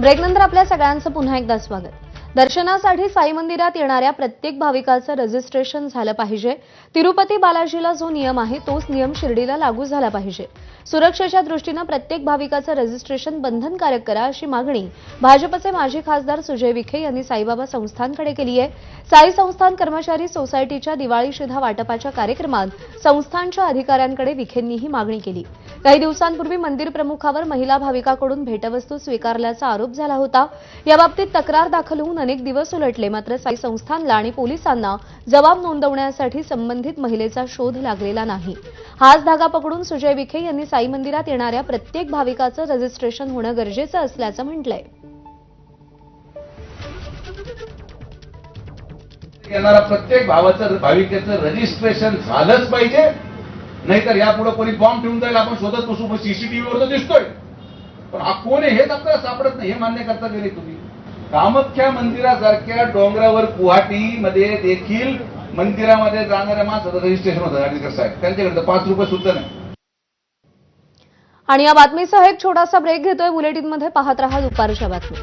ब्रेकनंतर आपल्या सगळ्यांचं पुन्हा एकदा स्वागत. दर्शनासाठी साई मंदिरात येणाऱ्या प्रत्येक भाविकाचं रजिस्ट्रेशन झालं पाहिजे. तिरुपती बालाजीला जो नियम आहे तोच नियम शिर्डीला लागू झाला पाहिजे. सुरक्षेच्या दृष्टीनं प्रत्येक भाविकाचं रजिस्ट्रेशन बंधनकारक करा अशी मागणी भाजपचे माजी खासदार सुजय विखे यांनी साईबाबा संस्थानकडे केली आहे. साई संस्थान कर्मचारी सोसायटीच्या दिवाळी शिधा वाटपाच्या कार्यक्रमात संस्थानच्या अधिकाऱ्यांकडे विखेंनी ही मागणी केली. काही दिवसांपूर्वी मंदिर प्रमुखावर महिला भाविकाकडून भेटवस्तू स्वीकारल्याचा आरोप झाला होता. याबाबतीत तक्रार दाखल होऊन होऊन अनेक दिवस उलटले. मात्र साई संस्थानला आणि पोलिसांना जबाब नोंदवण्यासाठी संबंधित महिलेचा शोध लागलेला नाही. हाच धागा पकडून सुजय विखे यांनी साई मंदिरात येणाऱ्या प्रत्येक भाविकाचं रजिस्ट्रेशन होणं गरजेचं असल्याचं म्हटलंय. येणारा प्रत्येक भावाचं भाविकेचं रजिस्ट्रेशन झालंच पाहिजे. नाहीतर यापुढे कोणी बॉम्ब ठेवून जाईल आपण शोधत बसू सीसीटीव्हीवर तर दिसतोय. पण हा कोण आहे हेच आपल्याला सापडत नाही हे मान्य करता गेले तुम्ही. कामाख्या मंदिरासारख्या डोंगरावर गुवाहाटीमध्ये देखील मंदिरामध्ये जाणाऱ्या माणसाचं रजिस्ट्रेशन होतं अधिकारी साहेब. त्यांच्याकडे पाच रुपये सुद्धा नाही. आणि या बातमीसह एक छोटासा ब्रेक घेतोय. बुलेटिनमध्ये पाहत रहा दुपारच्या बातमी